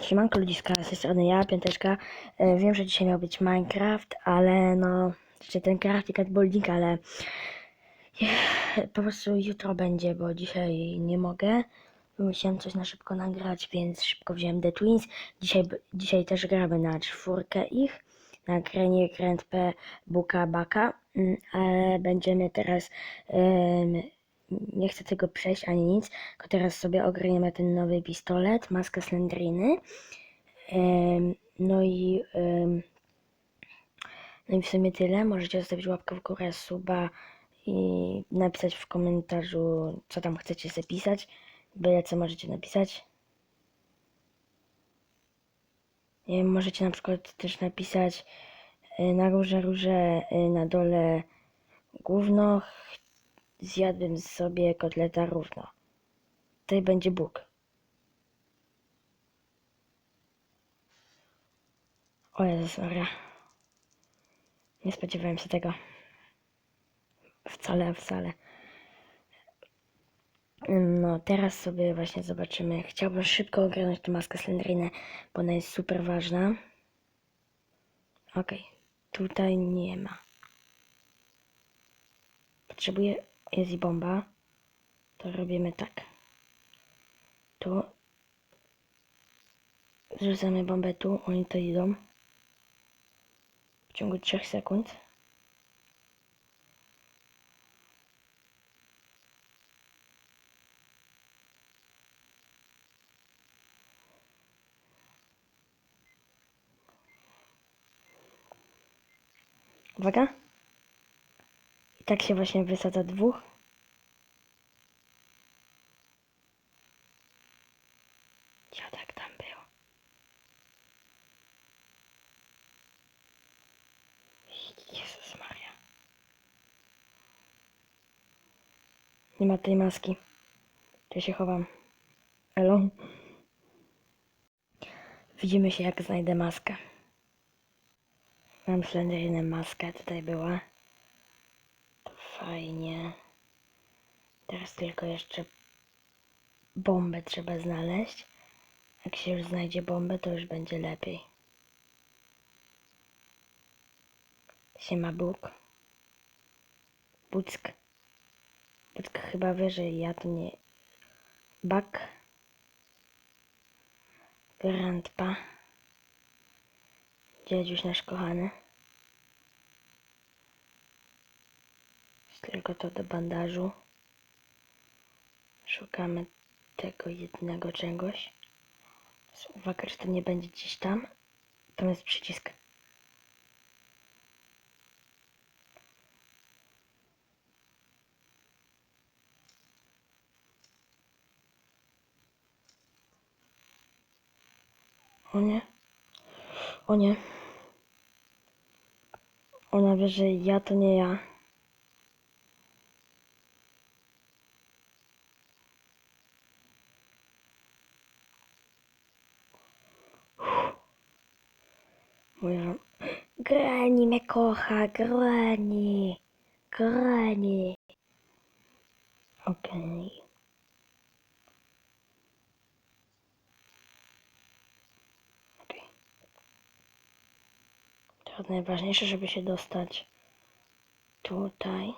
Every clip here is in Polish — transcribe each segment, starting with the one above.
Siemanko ludziska, z tej strony ja, Piąteczka. E, Wiem, że dzisiaj miał być Minecraft, ale no, jeszcze ten crafting at building, ale po prostu jutro będzie, bo dzisiaj nie mogę. Musiałem coś na szybko nagrać, więc szybko wziąłem The Twins. Dzisiaj, dzisiaj też gramy na czwórkę ich, na Grenie, Grand P, Buka, Baka, Mm, ale będziemy teraz, nie chcę tego przejść ani nic, tylko teraz sobie ogarniemy ten nowy pistolet, maskę Slendriny. No i, no i w sumie tyle. Możecie zostawić łapkę w górę, suba i napisać w komentarzu, co tam chcecie zapisać. Byle co możecie napisać. Możecie na przykład też napisać y, na górze róże, y, na dole gówno. Zjadłbym sobie kotleta równo. Tutaj będzie Bóg. O Jezus Maria. Nie spodziewałem się tego. Wcale, wcale. No, teraz sobie właśnie zobaczymy. Chciałbym szybko ogarnąć tę maskę Slendrynę, bo ona jest super ważna. Okej, tutaj nie ma. Potrzebuję, jest bomba. To robimy tak. Tu. Zrzucamy bombę tu, oni to idą. W ciągu 3 sekund. Uwaga. Tak się właśnie wysadza dwóch. Dziadek tam był. Jezus Maria. Nie ma tej maski. To się chowam. Elo. Widzimy się jak znajdę maskę. Mam Slenderynę maskę, tutaj była. Fajnie. Teraz tylko jeszcze bombę trzeba znaleźć. Jak się już znajdzie bombę, to już będzie lepiej. Siema Bóg. Buck. Buck chyba wyżej, ja to nie... Bak. Grandpa. Dziedziuś nasz kochany. Tylko to do bandażu. Szukamy tego jednego czegoś. Więc Uwaga, czy to nie będzie gdzieś tam. Tam jest przycisk. O nie. O nie. Ona wie, że ja to nie ja. Wam. Granny mnie kocha, Granny. Granny. Okej. Okej. Teraz najważniejsze, żeby się dostać tutaj.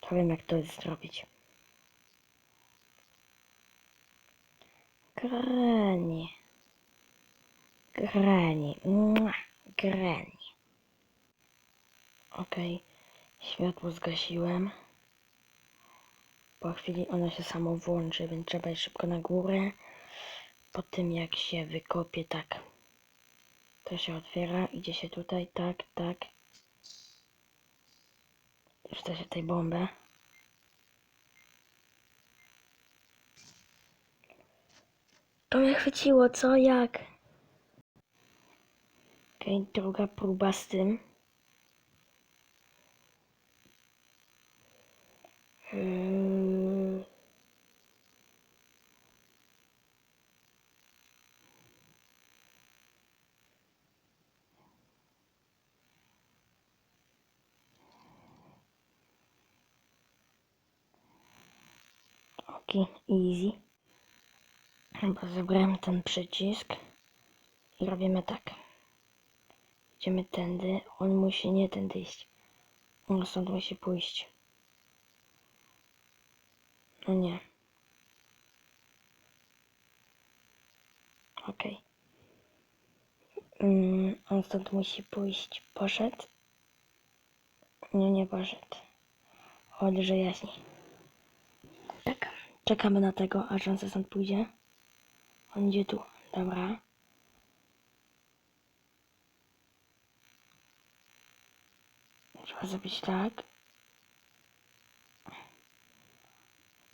To wiem, jak to zrobić. Granny. Granny. Mua. Granny. Okej. Światło zgasiłem. Po chwili ono się samo włączy, więc trzeba iść szybko na górę. Po tym jak się wykopie, tak. To się otwiera, idzie się tutaj, tak, tak. Rzuca się tej bombę. To mnie chwyciło, co, jak? Okej, druga próba z tym. Yy. Okej, easy. Chyba ten przycisk i robimy tak. Idziemy tędy, on musi nie tędy iść. On stąd musi pójść. No nie. Okej. Mm, on stąd musi pójść. Poszedł? Nie, nie poszedł. Odrze jaśniej. Tak. Czekamy na tego, aż on stąd pójdzie. On idzie tu. Dobra. Trzeba zrobić tak.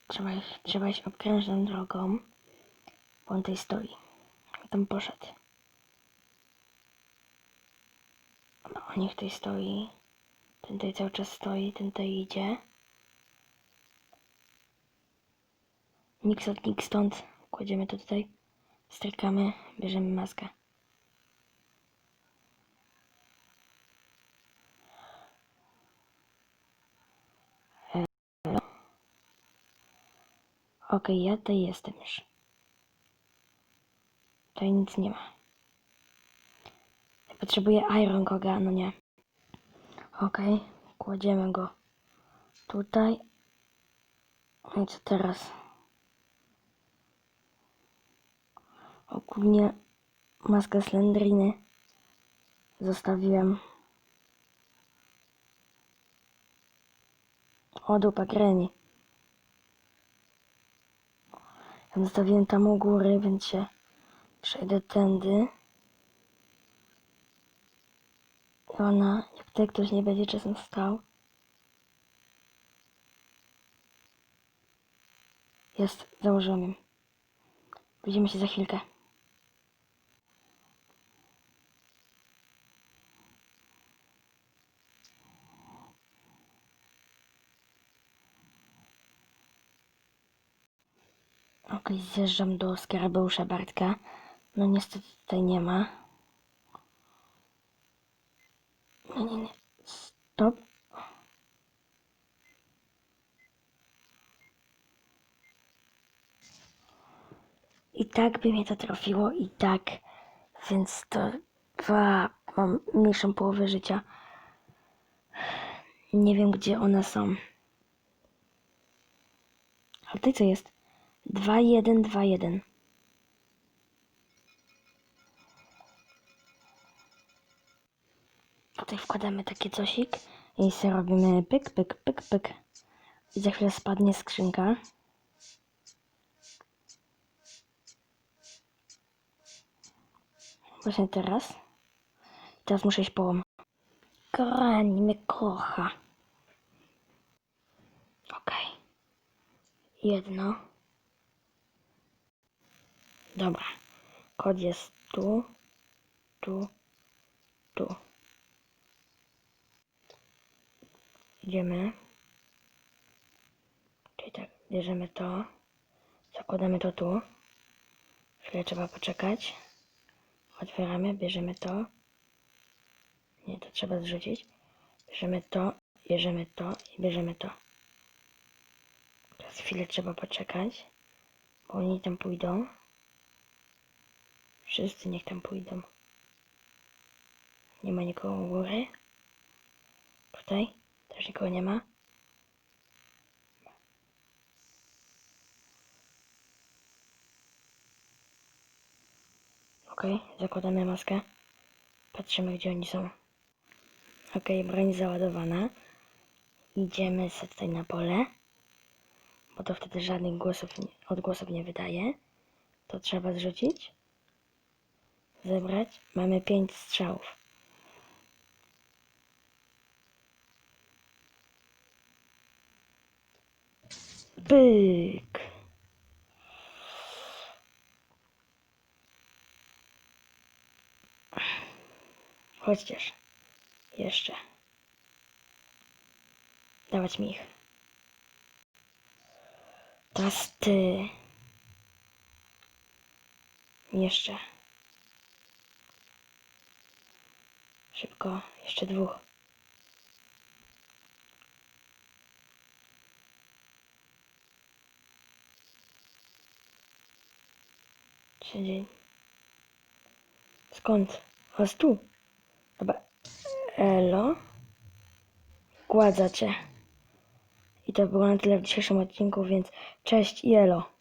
Trzeba ich, trzeba iść okrężną drogą. Bo on tutaj stoi. Tam poszedł. No, niech tutaj stoi. Ten tutaj cały czas stoi, ten tutaj idzie. Nikt stąd, nikt stąd. Kładziemy to tutaj. Strykamy, bierzemy maskę. Okej, ja tutaj jestem już. Tutaj nic nie ma. Potrzebuję Iron Goga, no nie. Okej, kładziemy go tutaj. No I co teraz? Ogólnie maskę Slendriny zostawiłem. O, dupa kreni. Ja zostawiłem tam u góry, więc się przejdę tędy. Ona, jak tutaj ktoś nie będzie czasem stał. Jest, założyłem ją. Widzimy się za chwilkę. Okej, zjeżdżam do skarabeusza Bartka. No niestety tutaj nie ma. Nie, nie, nie. Stop. I tak by mnie to trafiło, i tak. Więc to dwa, mam mniejszą połowę życia. Nie wiem, gdzie one są. A tutaj co jest? 2, 1, 2, 1. Tutaj wkładamy taki cosik i sobie robimy pyk, pyk, pyk, pyk. I za chwilę spadnie skrzynka. Właśnie teraz. Teraz muszę iść połom. Kochani mnie kocha. Okej. Jedno. Dobra. Kod jest tu, tu, tu. Idziemy. Czyli tak, bierzemy to. Zakładamy to tu. Chwilę trzeba poczekać. Otwieramy, bierzemy to. Nie, to trzeba zrzucić. Bierzemy to, bierzemy to i bierzemy to. Teraz chwilę trzeba poczekać, bo oni tam pójdą. Wszyscy niech tam pójdą. Nie ma nikogo u góry. Tutaj też nikogo nie ma. Okej, zakładamy maskę. Patrzymy, gdzie oni są. Okej, broń załadowana. Idziemy sobie tutaj na pole, bo to wtedy żadnych głosów, odgłosów nie wydaje. To trzeba zrzucić. Zebrać. Mamy pięć strzałów. Byk. Chodźcież. Jeszcze. Dawać mi ich. Teraz ty. Jeszcze. Szybko. Jeszcze dwóch. Dzień. Skąd? A tu. Dobra. Elo. Gładza cię. I to było na tyle w dzisiejszym odcinku, więc cześć i elo.